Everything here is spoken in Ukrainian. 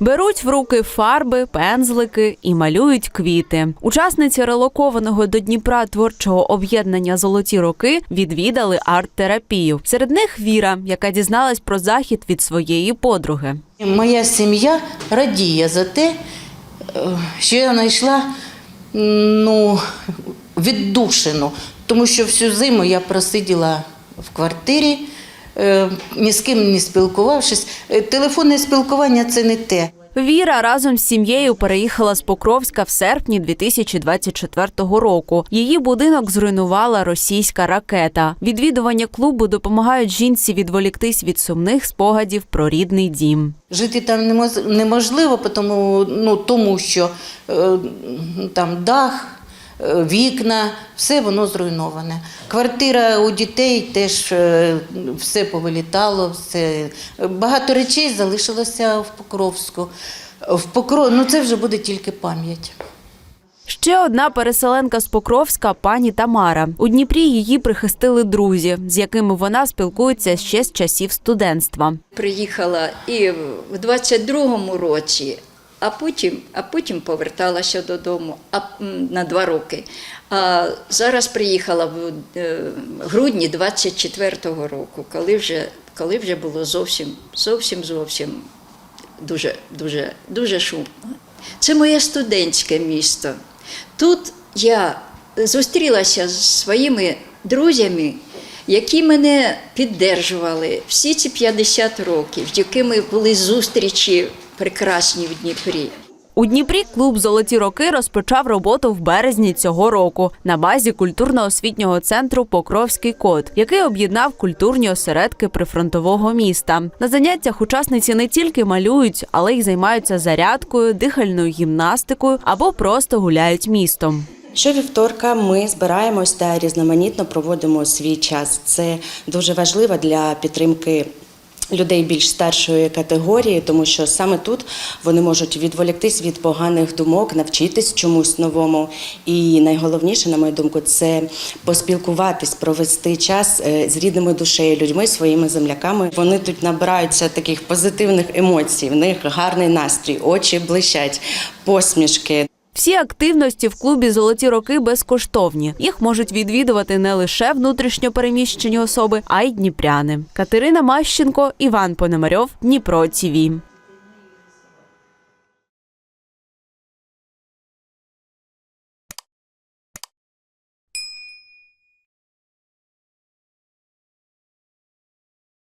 Беруть в руки фарби, пензлики і малюють квіти. Учасниці релокованого до Дніпра творчого об'єднання Золоті роки відвідали арт-терапію. Серед них Віра, яка дізналась про захід від своєї подруги. Моя сім'я радіє за те, е, що я знайшла ну, віддушину, тому що всю зиму я просиділа в квартирі, ні з ким не спілкувавшись. Е, Телефонне спілкування це не те. Віра разом з сім'єю переїхала з Покровська в серпні 2024 року. Її будинок зруйнувала російська ракета. Відвідування клубу допомагають жінці відволіктись від сумних спогадів про рідний дім. Жити там неможливо, тому, ну, тому що е, там дах, е, вікна, все воно зруйноване. Квартира у дітей теж е, все повилітало, все. багато речей залишилося в Покровську. В Покров... Ну це вже буде тільки пам'ять. Ще одна переселенка з Покровська пані Тамара. У Дніпрі її прихистили друзі, з якими вона спілкується ще з часів студентства. приїхала і в 22-му році, а потім, а потім поверталася додому а, на два роки. А зараз приїхала в е, грудні 24-го року, коли вже, коли вже було зовсім, зовсім, зовсім дуже, дуже, дуже шумно. Це моє студентське місто. Тут я зустрілася з своїми друзями, які мене піддержували всі ці 50 років, якими були зустрічі прекрасні в Дніпрі. У Дніпрі клуб Золоті роки розпочав роботу в березні цього року на базі культурно-освітнього центру Покровський код, який об'єднав культурні осередки прифронтового міста. На заняттях учасниці не тільки малюють, але й займаються зарядкою, дихальною гімнастикою або просто гуляють містом. Щовівторка ми збираємось та різноманітно проводимо свій час. Це дуже важливо для підтримки. Людей більш старшої категорії, тому що саме тут вони можуть відволіктись від поганих думок, навчитись чомусь новому. І найголовніше, на мою думку, це поспілкуватись, провести час е, з рідними душею, людьми, своїми земляками. Вони тут набираються таких позитивних емоцій. В них гарний настрій, очі блищать, посмішки. Всі активності в клубі Золоті роки безкоштовні. Їх можуть відвідувати не лише внутрішньо переміщені особи, а й дніпряни. Катерина Мащенко, Іван Пономарьов, Дніпро ТІВІ.